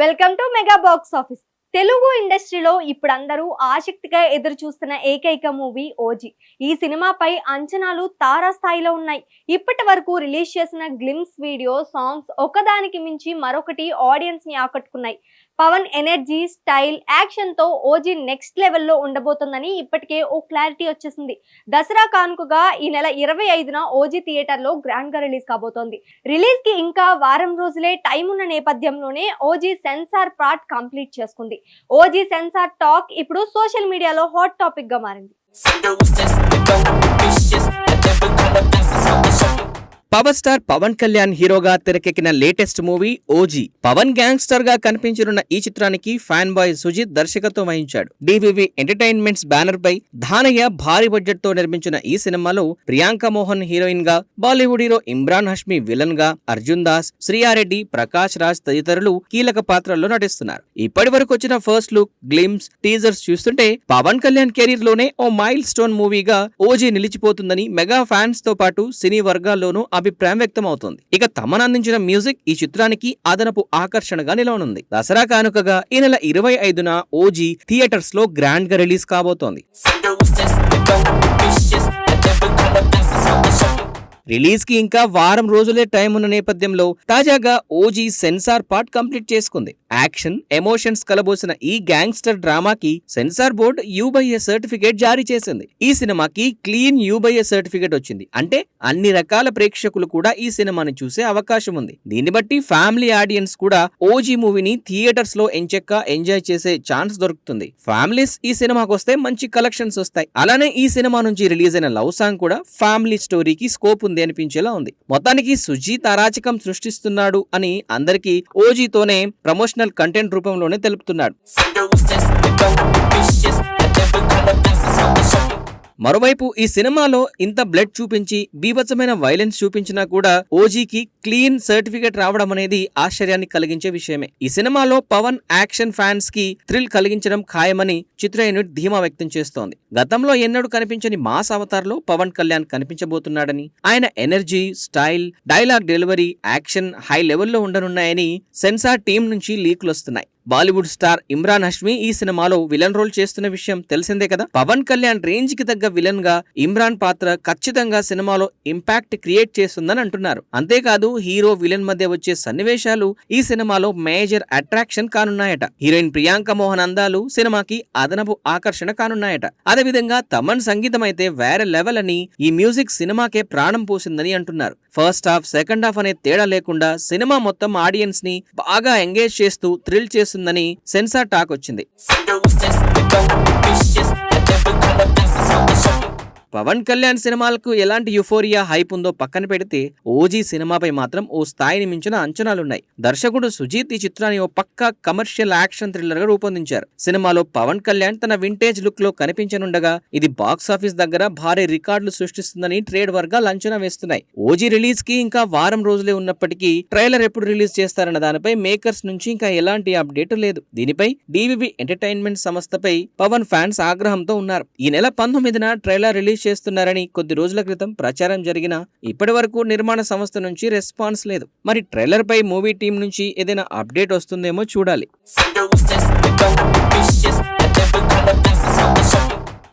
Welcome to mega box office Telugu ఇండస్ట్రీలో ఇప్పుడు అందరూ ఆసక్తిగా ఎదురు చూస్తున్న ఏకైక మూవీ ఓజీ. ఈ సినిమాపై అంచనాలు తారాస్థాయిలో ఉన్నాయి. ఇప్పటి వరకు రిలీజ్ చేసిన గ్లిమ్స్ వీడియో సాంగ్స్ ఒకదానికి మించి మరొకటి ఆడియన్స్ని ఆకట్టుకున్నాయి. పవన్ ఎనర్జీ స్టైల్ యాక్షన్తో ఓజీ నెక్స్ట్ లెవెల్లో ఉండబోతోందని ఇప్పటికే ఓ క్లారిటీ వచ్చేసింది. దసరా కానుకగా ఈ నెల ఇరవై ఐదున ఓజీ థియేటర్లో గ్రాండ్గా రిలీజ్ కాబోతోంది. రిలీజ్కి ఇంకా వారం రోజులే టైం ఉన్న నేపథ్యంలోనే ఓజీ సెన్సార్ పార్ట్ కంప్లీట్ చేసుకుంది. ఓజీ సెన్సార్ టాక్ ఇప్పుడు సోషల్ మీడియాలో హాట్ టాపిక్గా మారింది. పవర్ స్టార్ పవన్ కళ్యాణ్ హీరోగా తెరకెక్కిన లేటెస్ట్ మూవీ ఓజీ. పవన్ గ్యాంగ్స్టర్గా కనిపించనున్న ఈ చిత్రానికి ఫ్యాన్ బాయ్ సుజిత్ దర్శకత్వం వహించాడు. డివివి ఎంటర్టైన్మెంట్స్ బ్యానర్ పై ధానయ్య భారీ బడ్జెట్తో నిర్మించిన ఈ సినిమాలో ప్రియాంక మోహన్ హీరోయిన్గా బాలీవుడ్ హీరో ఇమ్రాన్ హష్మి విలన్గా అర్జున్ దాస్ శ్రీయారెడ్డి ప్రకాష్ రాజ్ తదితరులు కీలక పాత్రల్లో నటిస్తున్నారు. ఇప్పటి వరకు వచ్చిన ఫస్ట్ లుక్ గ్లిమ్స్ టీజర్స్ చూస్తుంటే పవన్ కళ్యాణ్ కెరీర్లోనే ఓ మైల్ స్టోన్ మూవీగా ఓజీ నిలిచిపోతుందని మెగా ఫ్యాన్స్తో పాటు సినీ వర్గాల్లోనూ అభిప్రాయం వ్యక్తమవుతోంది. ఇక తమన్ అందించిన మ్యూజిక్ ఈ చిత్రానికి అదనపు ఆకర్షణగా నిలవనుంది. దసరా కానుకగా ఈ నెల ఇరవై ఐదున ఓజీ థియేటర్స్లో గ్రాండ్గా రిలీజ్ కాబోతోంది రిలీజ్కి ఇంకా వారం రోజులే టైం ఉన్న నేపథ్యంలో తాజాగా ఓజీ సెన్సార్ పార్ట్ కంప్లీట్ చేసుకుంది. యాక్షన్ ఎమోషన్స్ కలబోసిన ఈ gangster డ్రామాకి censor board U by A certificate జారీ చేసింది. ఈ సినిమాకి క్లీన్ యూబైఏ సర్టిఫికేట్ వచ్చింది. అంటే అన్ని రకాల ప్రేక్షకులు కూడా ఈ సినిమాని చూసే అవకాశం ఉంది. దీన్ని బట్టి ఫ్యామిలీ ఆడియన్స్ కూడా ఓజీ మూవీని థియేటర్స్లో ఎంచక్క ఎంజాయ్ చేసే ఛాన్స్ దొరుకుతుంది. ఫ్యామిలీస్ ఈ సినిమాకి వస్తే మంచి కలెక్షన్స్ వస్తాయి. అలానే ఈ సినిమా నుంచి రిలీజ్ అయిన లవ్ సాంగ్ కూడా ఫ్యామిలీ స్టోరీకి స్కోప్ ఉంది. అనిపించేలా ఉంది. మొత్తానికి సుజీత్ అరాచకం సృష్టిస్తున్నాడు అని అందరికీ ఓజీతోనే ప్రమోషనల్ కంటెంట్ రూపంలోనే తెలుపుతున్నాడు. మరోవైపు ఈ సినిమాలో ఇంత బ్లడ్ చూపించి బీభత్సమైన వైలెన్స్ చూపించినా కూడా ఓజీకి క్లీన్ సర్టిఫికేట్ రావడం అనేది ఆశ్చర్యాన్ని కలిగించే విషయమే. ఈ సినిమాలో పవన్ యాక్షన్ ఫ్యాన్స్కి థ్రిల్ కలిగించడం ఖాయమని చిత్ర యూనిట్ ధీమా వ్యక్తం చేస్తోంది. గతంలో ఎన్నడూ కనిపించని మాస్ అవతార్లో పవన్ కళ్యాణ్ కనిపించబోతున్నాడని ఆయన energy style dialogue delivery action high లెవెల్లో ఉండనున్నాయని సెన్సార్ టీం నుంచి లీకులు వస్తున్నాయి. బాలీవుడ్ స్టార్ ఇమ్రాన్ హష్మి ఈ సినిమాలో విలన్ రోల్ చేస్తున్న విషయం తెలిసిందే కదా? పవన్ కళ్యాణ్ రేంజ్కి తగ్గ విలన్గా ఇమ్రాన్ పాత్ర ఖచ్చితంగా సినిమాలో ఇంపాక్ట్ క్రియేట్ చేస్తుందని అంటున్నారు. అంతేకాదు హీరో విలన్ మధ్య వచ్చే సన్నివేశాలు ఈ సినిమాలో మేజర్ అట్రాక్షన్ కానున్నాయట. హీరోయిన్ ప్రియాంక మోహన్ అందాలు సినిమాకి అదనపు ఆకర్షణ కానున్నాయట. అదేవిధంగా తమన్ సంగీతం అయితే వేరే లెవెల్ అని ఈ మ్యూజిక్ సినిమాకే ప్రాణం పోసిందని అంటున్నారు. ఫస్ట్ హాఫ్ సెకండ్ హాఫ్ అనే తేడా లేకుండా సినిమా మొత్తం ఆడియన్స్ని బాగా ఎంగేజ్ చేస్తూ థ్రిల్ చేస్తూ చేస్తుందని సెన్సార్ టాక్ వచ్చింది. పవన్ కళ్యాణ్ సినిమాలకు ఎలాంటి యుఫోరియా హైప్ ఉందో పక్కన పెడితే ఓజీ సినిమాపై మాత్రం ఓ స్థాయిని మించిన అంచనాలున్నాయి. దర్శకుడు సుజీత్ ఈ చిత్రాన్ని ఓ పక్క కమర్షియల్ యాక్షన్ థ్రిల్లర్గా రూపొందించారు. సినిమాలో పవన్ కళ్యాణ్ తన వింటేజ్ లుక్లో కనిపించనుండగా ఇది బాక్స్ ఆఫీస్ దగ్గర భారీ రికార్డులు సృష్టిస్తుందని ట్రేడ్ వర్గాలు అంచనా వేస్తున్నాయి. ఓజీ రిలీజ్కి ఇంకా వారం రోజులే ఉన్నప్పటికీ ట్రైలర్ ఎప్పుడు రిలీజ్ చేస్తారన్న దానిపై మేకర్స్ నుంచి ఇంకా ఎలాంటి అప్డేట్ లేదు. దీనిపై డివివి ఎంటర్టైన్మెంట్ సంస్థపై పవన్ ఫ్యాన్స్ ఆగ్రహంతో ఉన్నారు. ఈ నెల పంతొమ్మిదిన ట్రైలర్ రిలీజ్ చేస్తున్నారని కొద్ది రోజుల క్రితం ప్రచారం జరిగినా ఇప్పటి వరకు నిర్మాణ సంస్థ నుంచి రెస్పాన్స్ లేదు. మరి ట్రైలర్ పై మూవీ టీం నుంచి ఏదైనా అప్డేట్ వస్తుందేమో చూడాలి.